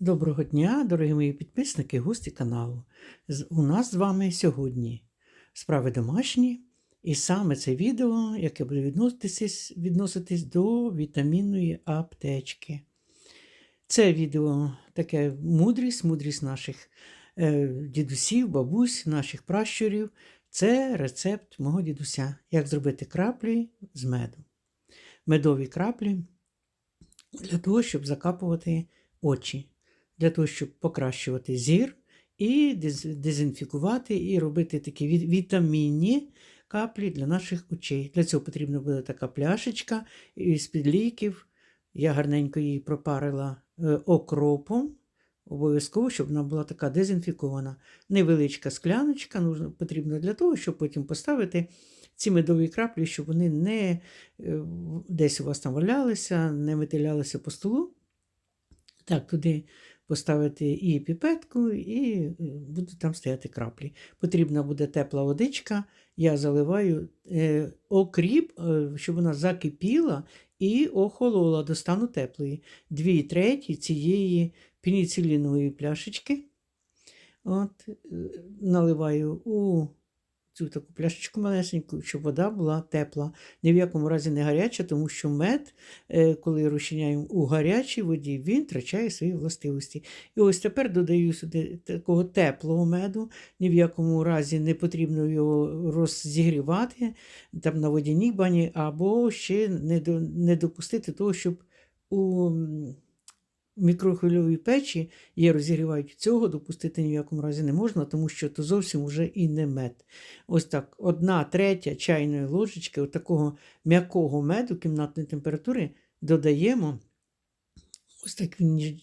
Доброго дня, дорогі мої підписники, гості каналу. У нас з вами сьогодні справи домашні, і саме це відео, яке буде відноситись, відноситись до вітамінної аптечки. Це відео таке мудрість, мудрість наших е, дідусів, бабусь, наших пращурів. Це рецепт мого дідуся, як зробити краплі з меду. Медові краплі для того, щоб закапувати очі для того, щоб покращувати зір і дезінфікувати, і робити такі ві- вітамінні каплі для наших очей. Для цього потрібна буде така пляшечка з-під ліків. Я гарненько її пропарила е, окропом. Обов'язково, щоб вона була така дезінфікована. Невеличка скляночка потрібна для того, щоб потім поставити ці медові краплі, щоб вони не е, десь у вас там валялися, не витилялися по столу. Так, туди поставити і піпетку, і е, будуть там стояти краплі. Потрібна буде тепла водичка. Я заливаю е, окріп, е, щоб вона закипіла і охолола до стану теплої. Дві треті цієї пеніцилінової пляшечки. От, наливаю у цю таку пляшечку малесеньку, щоб вода була тепла. Ні в якому разі не гаряча, тому що мед, е, коли розчиняємо у гарячій воді, він втрачає свої властивості. І ось тепер додаю сюди такого теплого меду. Ні в якому разі не потрібно його розігрівати там на водяній бані, або ще не, до, не допустити того, щоб у мікрохвильовій печі є розігрівають цього, допустити ні в якому разі не можна, тому що то зовсім вже і не мед. Ось так, одна третя чайної ложечки от такого м'якого меду кімнатної температури додаємо. Ось так він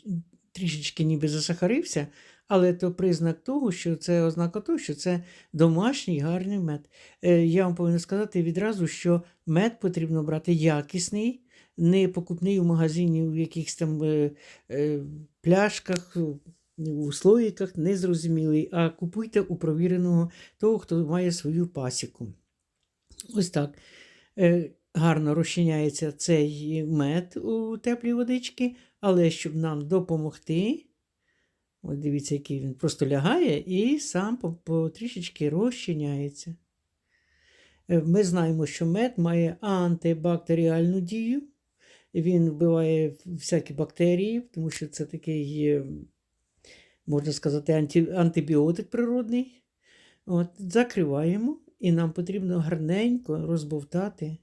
трішечки ніби засахарився, але то признак того, що це ознака того, що це домашній гарний мед. Е, Я вам повинен сказати відразу, що мед потрібно брати якісний, не покупний у магазині, у якихось там е, е, пляшках, у слоїках, незрозумілий, а купуйте у провіреного того, хто має свою пасіку. Ось так. Гарно розчиняється цей мед у теплій водичці, але щоб нам допомогти, от дивіться, який він просто лягає і сам потрішечки розчиняється. Е, Ми знаємо, що мед має антибактеріальну дію. Він вбиває всякі бактерії, тому що це такий, е, можна сказати, анті, антибіотик природний. От, закриваємо, і нам потрібно гарненько розбовтати,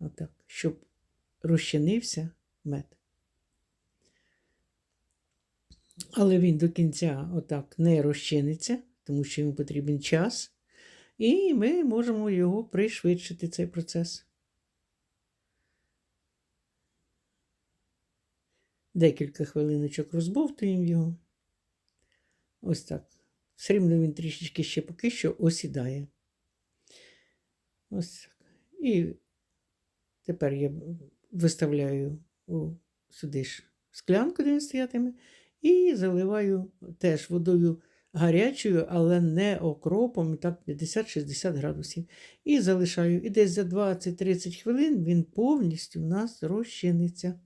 отак, щоб розчинився мед. Але він до кінця отак не розчиниться, тому що йому потрібен час. І ми можемо його пришвидшити, цей процес. Декілька хвилиночок розбовтуємо його. Ось так. Все рівно він трішечки ще поки що осідає. Ось так. І тепер я виставляю сюди ж склянку, де він стоятиме, і заливаю теж водою гарячою, але не окропом, так 50-60 градусів. І залишаю. І десь за 20-30 хвилин він повністю у нас розчиниться.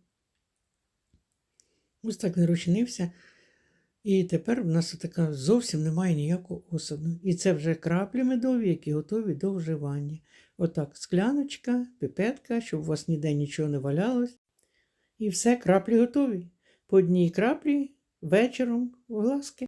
Ось так він розчинився. І тепер в нас така зовсім немає ніякого осаду. І це вже краплі медові, які готові до вживання. Отак, скляночка, пипетка, щоб у вас ніде нічого не валялось. І все, краплі готові. По одній краплі вечором в глазки.